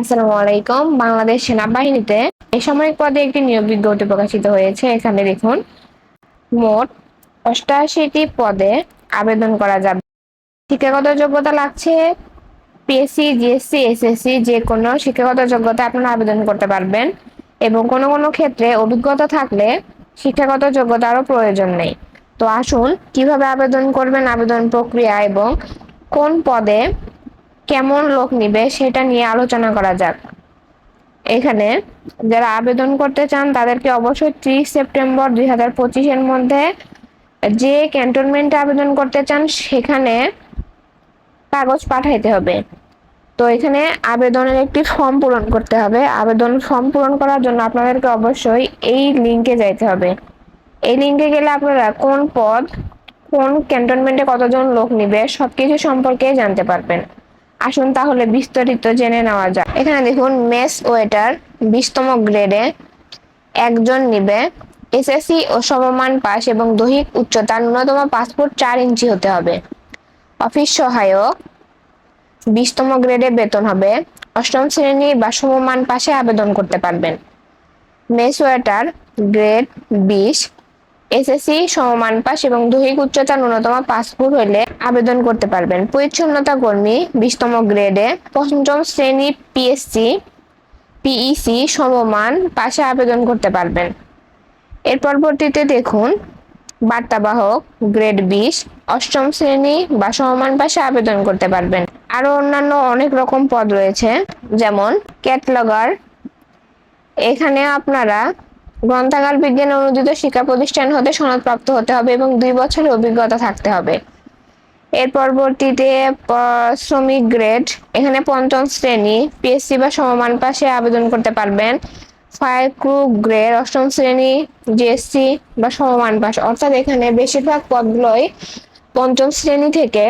আসসালামু আলাইকুম। বাংলাদেশ সেনাবাহিনীতে বেসামরিক পদে একটি নিয়োগ বিজ্ঞপ্তি প্রকাশিত হয়েছে। এখানে দেখুন, মোট অষ্টাশিটি পদে আবেদন করা যাবে। শিক্ষাগত যোগ্যতা লাগছে পিএসসি, জিএসসি, এসএসসি, যে কোনো শিক্ষাগত যোগ্যতা আপনারা আবেদন করতে পারবেন এবং কোনো কোনো ক্ষেত্রে অভিজ্ঞতা থাকলে শিক্ষাগত যোগ্যতারও প্রয়োজন নেই। তো আসুন, কীভাবে আবেদন করবেন, আবেদন প্রক্রিয়া এবং কোন পদে কেমন লোক নিবে সেটা নিয়ে আলোচনা করা যাক। এখানে যারা আবেদন করতে চান তাদেরকে অবশ্যই ত্রিশ সেপ্টেম্বর দুই হাজার পঁচিশের মধ্যে যে ক্যান্টনমেন্টে আবেদন করতে চান সেখানে কাগজ পাঠাইতে হবে। তো এখানে আবেদনের একটি ফর্ম পূরণ করতে হবে। আবেদন ফর্ম পূরণ করার জন্য আপনাদেরকে অবশ্যই এই লিঙ্কে যাইতে হবে। এই লিঙ্কে গেলে আপনারা কোন পদ, কোন ক্যান্টনমেন্টে কতজন লোক নিবে সবকিছু সম্পর্কে জানতে পারবেন। আসুন তাহলে বিস্তারিত জেনে নেওয়া যাক। এখানে দেখুন, মেস ওয়েটার বিশতম গ্রেডে একজন নিবে। এসএসসি ও সমমান পাস এবং দৈহিক উচ্চতা ন্যূনতম পাসপোর্ট চার ইঞ্চি হতে হবে। অফিস সহায়ক বিশতম গ্রেডে বেতন হবে। অষ্টম শ্রেণি বা সমমান পাশে আবেদন করতে পারবেন। মেস ওয়েটার গ্রেড বিশ এসএসসি, সমমান পাস এবং দৈহিক উচ্চতা ন্যূনতম পাসপোর্ট হলে আবেদন করতে পারবেন। পরিচ্ছন্নতা কর্মী, বিশতম গ্রেডে পঞ্চম শ্রেণি পিএসসি পিইসি সমমান পাশে আবেদন করতে পারবেন। এর পরবর্তীতে দেখুন, বার্তাবাহক, গ্রেড বিশ, অষ্টম শ্রেণি বা সমমান পাশে আবেদন করতে পারবেন। আরও অন্যান্য অনেক রকম পদ রয়েছে, যেমন ক্যাটলগার। এখানে আপনারা গ্রন্থাগার বিজ্ঞান অনুদিত শিক্ষা প্রতিষ্ঠান হতে সনদপ্রাপ্ত হতে হবে এবং দুই বছরের অভিজ্ঞতা থাকতে হবে। এর পরবর্তীতে শ্রমিক গ্রেড। এখানে পঞ্চম শ্রেণি পিএসসি বা সমমান পাশে আবেদন করতে পারবেন। ফায়ার ক্রু গ্রেড, অষ্টম শ্রেণি জিএসসি বা সমমান পাশ। অর্থাৎ এখানে বেশিরভাগ পদগুলোই পঞ্চম শ্রেণি থেকে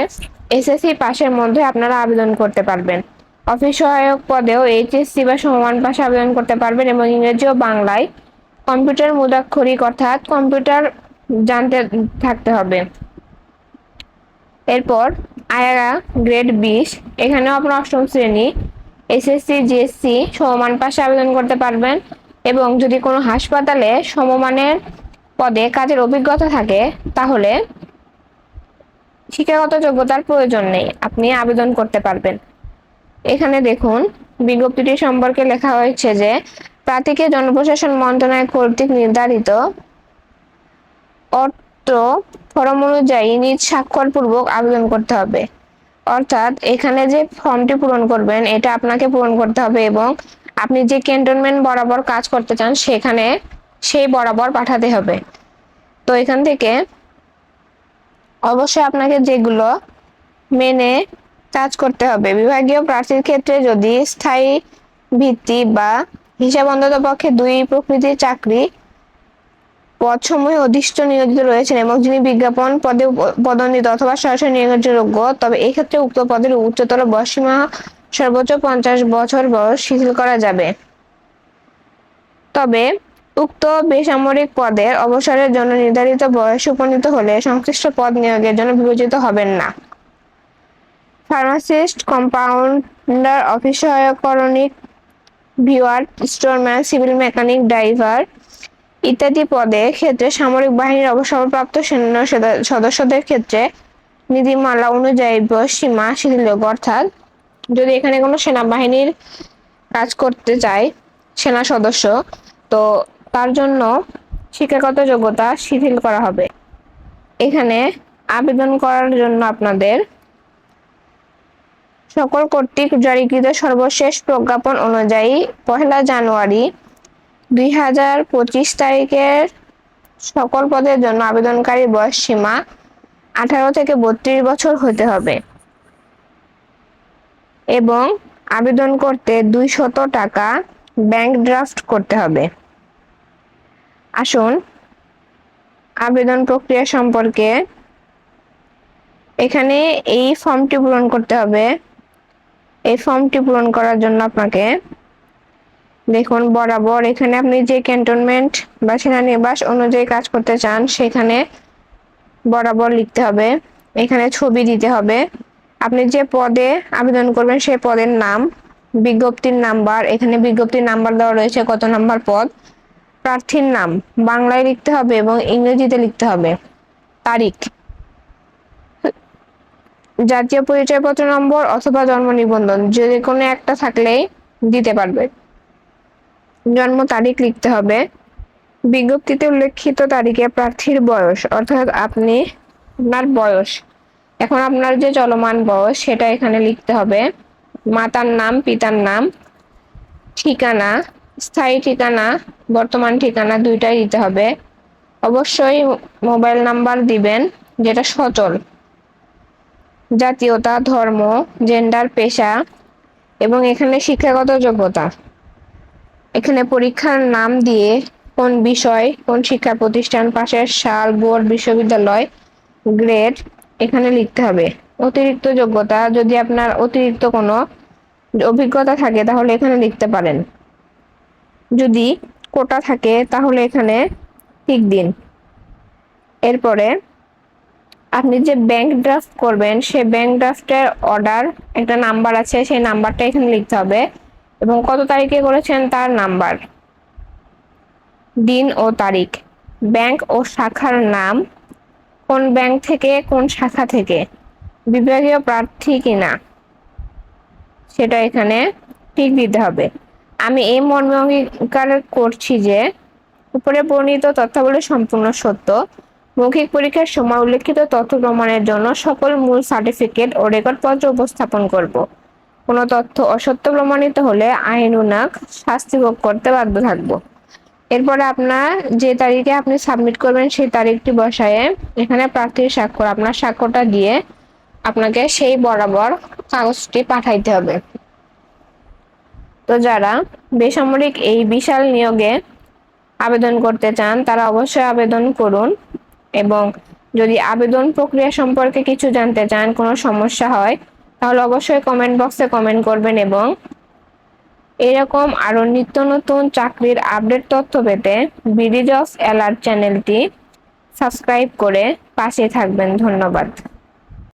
এসএসসি পাশের মধ্যে আপনারা আবেদন করতে পারবেন। অফিস সহায়ক পদেও এইচএসসি বা সমমান পাশে আবেদন করতে পারবেন এবং ইংরেজি ও বাংলায় কম্পিউটার মুদাক্ষরিক অর্থাৎ কম্পিউটার জানতে থাকতে হবে। এরপর আয়ারা গ্রেড বিশ, এখানেও আপনার অষ্টম শ্রেণি, এসএসসি, জিএসসি সমমান পাশে আবেদন করতে পারবেন এবং যদি কোনো হাসপাতালে সমমানের পদে কাজের অভিজ্ঞতা থাকে, তাহলে শিক্ষাগত যোগ্যতার প্রয়োজন নেই, আপনি আবেদন করতে পারবেন। এখানে দেখুন, বিজ্ঞপ্তিটি সম্পর্কে লেখা হয়েছে যে প্রার্থীকে জনপ্রশাসন মন্ত্রণালয় কর্তৃক নির্ধারিত অর্থ ফরম অনুযায়ী নিজ স্বাক্ষরপূর্বক আবেদন করতে হবে। অর্থাৎ এখানে যে ফর্মটি পূরণ করবেন, এটা আপনাকে পূরণ করতে হবে এবং আপনি যে ক্যান্টনমেন্ট বরাবর কাজ করতে চান, সেখানে সেই বরাবর পাঠাতে হবে। তো এখান থেকে অবশ্যই আপনাকে যেগুলো মেনে কাজ করতে হবে, বিভাগীয় প্রার্থীর ক্ষেত্রে যদি স্থায়ী ভিত্তি বা হিসাব অন্তত পক্ষে দুই প্রকৃতির চাকরি পদসমূহে অধিষ্ঠ নিয়োজিত রয়েছেন এবং যিনি বিজ্ঞাপন পদে পদোন্নীত অথবা সরাসরি নিয়োগের যোগ্য, তবে এই ক্ষেত্রে উক্ত পদের উচ্চতর বয়সীমা সর্বোচ্চ পঞ্চাশ বছর বয়স শিথিল করা যাবে। তবে উক্ত বেসামরিক পদের অবসরের জন্য নির্ধারিত বয়স উপনীত হলে সংশ্লিষ্ট পদ নিয়োগের জন্য বিবেচিত হবেন না। ফার্মাসিস্ট, কম্পাউন্ডার, অফিস সহায়ক, করণিক ভিওয়ার, স্টোরম্যান, সিভিল মেকানিক, ড্রাইভার ইত্যাদি পদে ক্ষেত্রে সামরিক বাহিনীর অবসরপ্রাপ্ত সৈন্য সদস্যদের ক্ষেত্রে নীতিমালা অনুযায়ী সীমা শিথিলযোগ্য, অর্থাৎ যদি এখানে কোনো সেনাবাহিনীর কাজ করতে চায় সেনা সদস্য, তো তার জন্য শিক্ষাগত যোগ্যতা শিথিল করা হবে। এখানে আবেদন করার জন্য আপনাদের সকল কর্তৃক জারিকৃত সর্বশেষ প্রজ্ঞাপন অনুযায়ী পহেলা জানুয়ারি দুই হাজার পঁচিশ তারিখের সকল পদের জন্য আবেদনকারী বয়স সীমা আঠারো থেকে বত্রিশ বছর হতে হবে এবং আবেদন করতে দুই শত টাকা ব্যাংক ড্রাফট করতে হবে। আসুন, আবেদন প্রক্রিয়া সম্পর্কে এখানে এই ফর্মটি পূরণ করতে হবে। এই ফর্মটি পূরণ করার জন্য আপনাকে দেখুন বরাবর এখানে আপনি যে ক্যান্টনমেন্ট বা সেনানিবাস অনুযায়ী কাজ করতে চান, সেখানে বরাবর লিখতে হবে। এখানে ছবি দিতে হবে। আপনি যে পদে আবেদন করবেন, সেই পদের নাম, বিজ্ঞপ্তির নাম্বার, এখানে বিজ্ঞপ্তির নাম্বার দেওয়া রয়েছে, কত নাম্বার পদ? প্রার্থীর নাম, বাংলায় লিখতে হবে এবং ইংরেজিতে লিখতে হবে। তারিখ জাতীয় পরিচয়পত্র নম্বর অথবা জন্ম নিবন্ধন যে কোনো একটা থাকলেই দিতে পারবে। জন্ম তারিখ লিখতে হবে। বিজ্ঞপ্তিতে উল্লেখিত তারিখে প্রার্থীর বয়স, অর্থাৎ আপনি আপনার বয়স, এখন আপনার যে চলমান বয়স, সেটা এখানে লিখতে হবে। মাতার নাম, পিতার নাম, ঠিকানা, স্থায়ী ঠিকানা, বর্তমান ঠিকানা, দুইটাই দিতে হবে। অবশ্যই মোবাইল নাম্বার দিবেন, যেটা সচল। জাতীয়তা, ধর্ম জেন্ডার পেশা এবং এখানে শিক্ষাগত যোগ্যতা। এখানে পরীক্ষার নাম দিয়ে কোন বিষয়, কোন শিক্ষা প্রতিষ্ঠান, পাশের সাল, বোর্ড, বিশ্ববিদ্যালয়, গ্রেড এখানে লিখতে হবে। অতিরিক্ত যোগ্যতা, যদি আপনার অতিরিক্ত কোনো অভিজ্ঞতা থাকে, তাহলে এখানে লিখতে পারেন। যদি কোটা থাকে, তাহলে এখানে ঠিক দিন। এরপরে আপনি যে ব্যাংক ড্রাফট করবেন, সেই ব্যাংক ড্রাফটের অর্ডার একটা নাম্বার আছে, সেই নাম্বারটা এখানে লিখতে হবে এবং কত তারিখে করেছেন তার নাম্বার দিন ও তারিখ। ব্যাংক ও শাখার নাম, কোন ব্যাংক থেকে, কোন শাখা থেকে, বিভাগীয় প্রার্থী কিনা? সেটা এখানে ঠিক দিতে হবে। আমি এই মর্মে অঙ্গীকার করছি যে, উপরে বর্ণিত তথ্যাবলী সম্পূর্ণ সত্য। মৌখিক পরীক্ষার সময় উল্লেখিত তথ্য প্রমাণের জন্য সকল মূল সার্টিফিকেট ও রেকর্ডপত্র উপস্থাপন করব। কোনো তথ্য অসত্য প্রমাণিত হলে আইন উনাক শাস্তি ভোগ করতে বাধ্য থাকব। এরপরে আপনার যে তারিখে আপনি সাবমিট করবেন সেই তারিখটি বসায়ে এখানে প্রার্থীর স্বাক্ষর, আপনার স্বাক্ষরটা দিয়ে আপনাকে সেই বরাবর কাগজটি পাঠাইতে হবে। তো যারা বেসামরিক এই বিশাল নিয়োগে আবেদন করতে চান, তারা অবশ্যই আবেদন করুন। এবং যদি আবেদন প্রক্রিয়া সম্পর্কে কিছু জানতে চান, কোনো সমস্যা হয়, তাহলে অবশ্যই কমেন্ট বক্সে কমেন্ট করবেন এবং এরকম আরও নিত্য নতুন চাকরির আপডেট তথ্য পেতে বিডিজক্স অ্যালার্ট চ্যানেলটি সাবস্ক্রাইব করে পাশে থাকবেন। ধন্যবাদ।